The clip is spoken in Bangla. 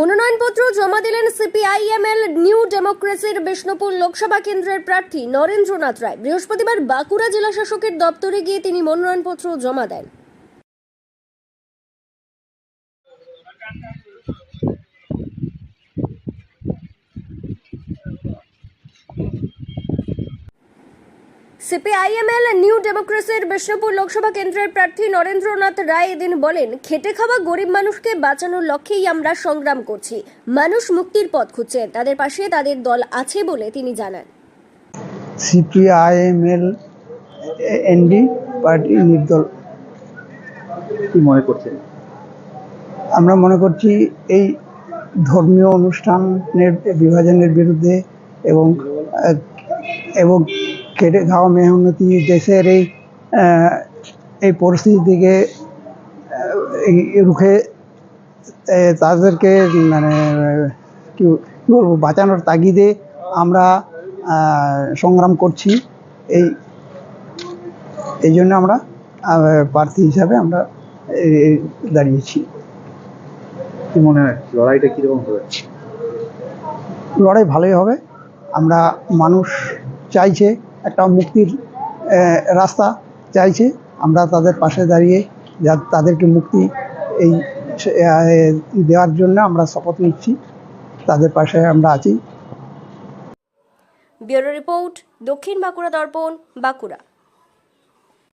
মনোনয়নপত্র জমা দিলেন সিপিআইএমএল, নিউ ডেমোক্রেসির বিষ্ণুপুর লোকসভা কেন্দ্রের প্রার্থী নরেন্দ্রনাথ রায়। বৃহস্পতিবার বাঁকুড়া জেলা শাসকের দপ্তরে গিয়ে তিনি মনোনয়নপত্র জমা দেন। সিপিআইএমএল নিউ ডেমোক্রেসির বিষ্ণুপুর লোকসভা কেন্দ্রের প্রার্থী নরেন্দ্রনাথ রায় এদিন বলেন খেটে খাওয়া গরিব মানুষকে বাঁচানোর লক্ষ্যেই আমরা সংগ্রাম করছি। মানুষ মুক্তির পথ খুঁজছে। তাদের পাশে তাদের দল আছে বলে তিনি জানান। সিপিআইএমএল এনডি পার্টি নির্দল কি মনে করছেন? আমরা মনে করছি এই ধর্মীয় অনুষ্ঠানের বিভাজনের বিরুদ্ধে এবং এবং খেটে খাওয়া মেহনতি দেশের এই এই পরিস্থিতি থেকে এই রুখে তাদেরকে মানে কি বলব বাঁচানোর তাগিদে আমরা সংগ্রাম করছি। এই এই জন্য আমরা প্রার্থী হিসাবে আমরা দাঁড়িয়েছি। কি মনে হয়? লড়াইটা কীরকম হবে? লড়াই ভালোই হবে। আমরা মানুষ চাইছে একটা মুক্তির রাস্তা চাইছে। আমরা তাদের পাশে দাঁড়িয়ে যা, তাদেরকে মুক্তি এই দেওয়ার জন্য আমরা শপথ নিচ্ছি। তাদের পাশে আমরা আছি। ব্যুরো রিপোর্ট, দক্ষিণ বাঁকুড়া দর্পণ, বাঁকুড়া।